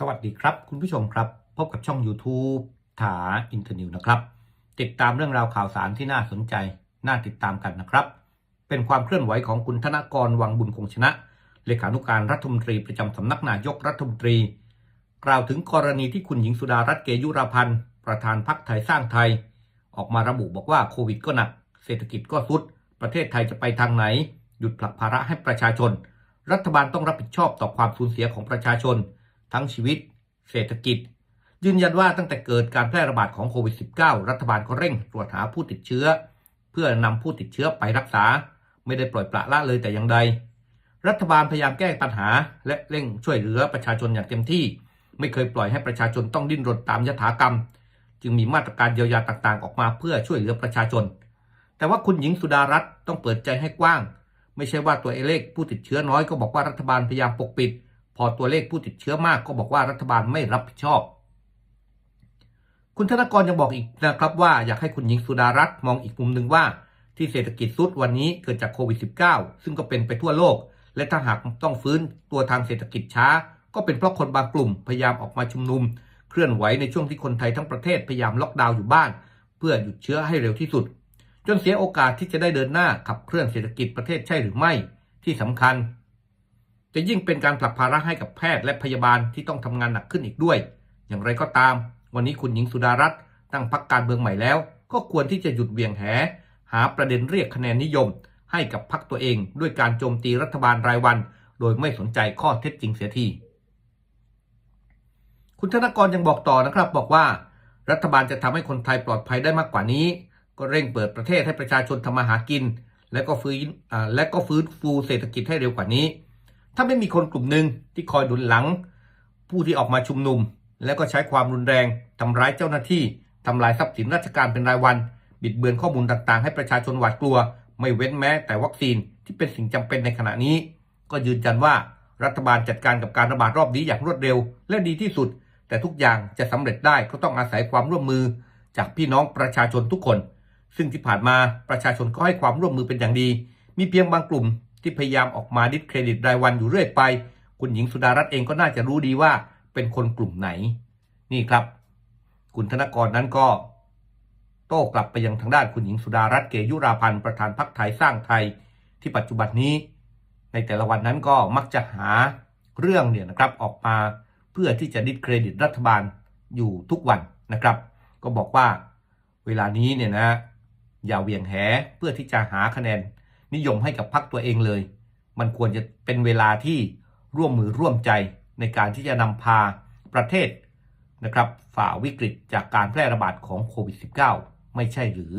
สวัสดีครับ คุณผู้ชมครับ พบกับช่อง YouTube ถาอินเทอร์นิวนะครับ ติดตามเรื่องราวข่าวสารที่น่าสนใจ น่าติดตามกันนะครับ เป็นความเคลื่อนไหวของคุณธนกรวังบุญคงชนะ เลขานุการรัฐมนตรีประจำสำนักนายกรัฐมนตรี กล่าวถึงกรณีที่คุณหญิงสุดารัตน์เกยุราพันธ์ ประธานพรรคไทยสร้างไทย ออกมาระบุบอกว่าโควิดก็หนัก เศรษฐกิจก็สุด ประเทศไทยจะไปทางไหน หยุดผลักภาระให้ประชาชน รัฐบาลต้องรับผิดชอบต่อความสูญเสียของประชาชน ทั้งชีวิต เศรษฐกิจ ยืนยันว่าตั้งแต่เกิดการแพร่ระบาดของโควิด -19 รัฐบาลก็เร่งตรวจหาผู้ติดเชื้อ เพื่อนำผู้ติดเชื้อไปรักษา ไม่ได้ปล่อยปละละเลยแต่อย่างใด รัฐบาลพยายามแก้ปัญหา และเร่งช่วยเหลือประชาชนอย่างเต็มที่ ไม่เคยปล่อยให้ประชาชนต้องดิ้นรนตามยถากรรม จึงมีมาตรการเยียวยาต่างๆ ออกมาเพื่อช่วยเหลือประชาชน แต่ว่าคุณหญิงสุดารัตน์ต้องเปิดใจให้กว้าง ไม่ใช่ว่าตัวเลขผู้ติดเชื้อน้อยก็บอกว่ารัฐบาลพยายามปกปิด พอตัวเลขผู้ติดเชื้อมากก็บอกว่ารัฐบาลไม่รับผิดชอบ คุณธนกรยังบอกอีกนะครับว่าอยากให้คุณหญิงสุดารัตน์มองอีกมุมหนึ่งว่า ที่เศรษฐกิจซุดวันนี้เกิดจากโควิด -19 ซึ่งก็เป็นไปทั่วโลก และถ้าหากต้องฟื้นตัวทางเศรษฐกิจช้า ก็เป็นเพราะคนบางกลุ่มพยายามออกมาชุมนุม เคลื่อนไหวในช่วงที่คนไทยทั้งประเทศพยายามล็อกดาวน์อยู่บ้าน เพื่อหยุดเชื้อให้เร็วที่สุด จนเสียโอกาสที่จะได้เดินหน้าขับเคลื่อนเศรษฐกิจประเทศใช่หรือไม่ ที่สำคัญ จะยิ่งเป็นการผลักภาระให้กับแพทย์และพยาบาลที่ต้องทำงานหนักขึ้นอีกด้วย อย่างไรก็ตาม วันนี้คุณหญิงสุดารัตน์ตั้งพรรคการเมืองใหม่แล้ว ก็ควรที่จะหยุดเบี่ยงแห หาประเด็นเรียกคะแนนนิยม ให้กับพรรคตัวเองด้วยการโจมตีรัฐบาลรายวัน โดยไม่สนใจข้อเท็จจริงเสียทีคุณธนกรยังบอกต่อนะครับบอกว่า รัฐบาลจะทำให้คนไทยปลอดภัยได้มากกว่านี้ ก็เร่งเปิดประเทศให้ประชาชนทำมาหากิน และก็ฟื้นและก็ฟื้นฟูเศรษฐกิจให้เร็วกว่านี้ ถ้าไม่มีคนกลุ่มหนึ่งที่คอยดุลหลัง ผู้ที่ออกมาชุมนุม และก็ใช้ความรุนแรงทำร้ายเจ้าหน้าที่ทำลายทรัพย์สินราชการเป็นรายวัน บิดเบือนข้อมูลต่างๆ ให้ประชาชนหวาดกลัว ไม่เว้นแม้แต่วัคซีนที่เป็นสิ่งจำเป็นในขณะนี้ ก็ยืนยันว่ารัฐบาลจัดการกับการระบาดรอบนี้อย่างรวดเร็ว และดีที่สุด แต่ทุกอย่างจะสำเร็จได้ก็ต้องอาศัยความร่วมมือ จากพี่น้องประชาชนทุกคน ซึ่งที่ผ่านมาประชาชนก็ให้ความร่วมมือเป็นอย่างดี มีเพียงบางกลุ่ม ที่พยายามออกมาดิสเครดิตรายวันอยู่เรื่อยไป คุณหญิงสุดารัตน์เองก็น่าจะรู้ดีว่าเป็นคนกลุ่มไหน นี่ครับ คุณธนกรนั้นก็ โต้กลับไปยังทางด้านคุณหญิงสุดารัตน์เกยุราพันธ์ประธานพรรคไทยสร้างไทย ที่ปัจจุบันนี้ ในแต่ละวันนั้นก็มักจะหาเรื่องเนี่ยนะครับออกมาเพื่อที่จะดิสเครดิตรัฐบาลอยู่ทุกวันนะครับ ก็บอกว่าเวลานี้เนี่ยนะอย่าเวี่ยงแหเพื่อที่จะหาคะแนน นิยมให้กับพรรคตัวเองเลย มันควรจะเป็นเวลาที่ร่วมมือร่วมใจในการที่จะนำพาประเทศนะครับฝ่าวิกฤตจากการแพร่ระบาดของโควิด -19 ไม่ใช่หรือ